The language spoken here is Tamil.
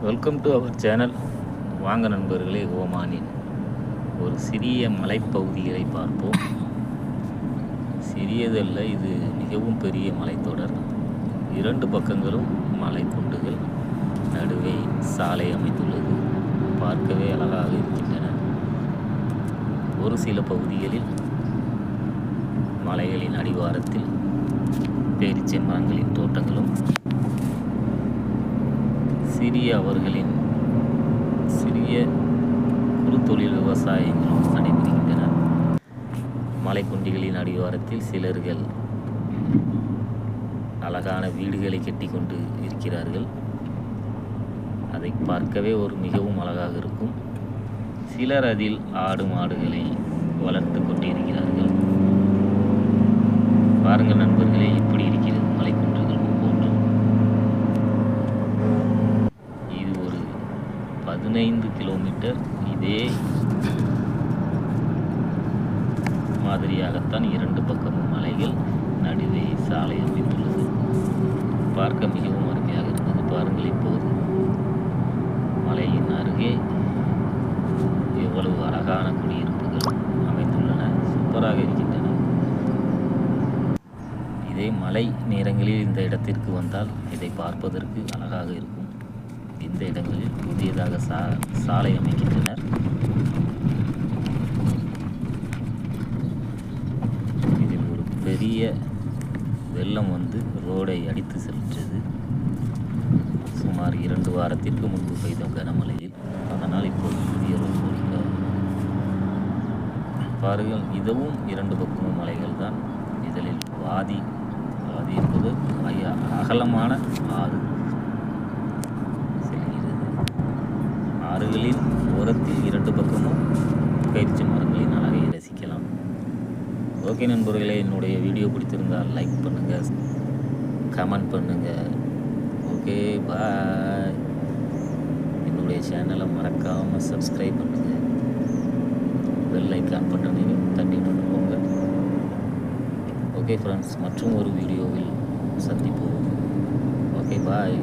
வெல்கம் டு அவர் சேனல் வாங்க நண்பர்களே ஓமானின் ஒரு சிறிய மலைப்பகுதிகளை பார்ப்போம். சிறியதல்ல இது மிகவும் பெரிய மலைத்தொடர். இரண்டு பக்கங்களும் மலைக்குண்டுகள். நடுவே சாலை அமைத்துள்ளது. பார்க்கவே அழகாக இருக்கின்றன. ஒரு சில பகுதிகளில் மலைகளின் அடிவாரத்தில் பேரிச்சை மரங்களின் தோட்டங்களும் சிறிய அவர்களின் சிறிய குறு தொழில் விவசாயங்களும் நடைபெறுகின்றன மலைக்குண்டிகளின் அடிவாரத்தில் சிலர்கள் அழகான வீடுகளை கட்டிக்கொண்டு இருக்கிறார்கள். அதை பார்க்கவே ஒரு மிகவும் அழகாக இருக்கும். சிலர் அதில் ஆடு மாடுகளை வளர்த்து கொண்டிருக்கிறார்கள் பாருங்கள் நண்பர்களே எப்படி இருக்கிறது மலைக்குன்றுகள் ஒவ்வொன்றும் இது ஒரு பதினைந்து கிலோமீட்டர் இதே மாதிரியாகத்தான் இரண்டு பக்கமும் மலைகள் நடுவே சாலை அமைந்துள்ளது. பார்க்க மிகவும் அருமையாக இருந்தது. பாருங்கள் இப்போது. மலையின் அருகே எவ்வளவு அழகான குடியிருப்புகள் அமைந்துள்ளன. சூப்பராக இருக்கின்றன. இதே மலை நேரங்களில் இந்த இடத்திற்கு வந்தால் இதை பார்ப்பதற்கு அழகாக இருக்கும். இந்த இடங்களில் புதியதாக சா சாலை அமைக்கின்றனர். இதில் ஒரு பெரிய வெள்ளம் வந்து ரோடை அடித்து சென்றது. சுமார் இரண்டு வாரத்திற்கு முன்பு பெய்த கனமழையில். அதனால் இப்போது புதிய ரோடு போடுகிறார் பாருங்கள் இதுவும் இரண்டு பக்கமும் மலைகள் தான். இதழில் வாதி வாதி என்பது அகலமான ஆறு ஓகே நண்பர்களே என்னுடைய வீடியோ பிடித்திருந்தால் லைக் பண்ணுங்கள் கமெண்ட் பண்ணுங்கள் ஓகே பாய் என்னுடைய சேனலை மறக்காமல் சப்ஸ்கிரைப் பண்ணுங்கள் பெல் ஐக்கான் பட்டனையும் தட்டிட்டு போங்க ஓகே ஃப்ரெண்ட்ஸ் மற்றும் ஒரு வீடியோவில் சந்திப்போம். Okay bye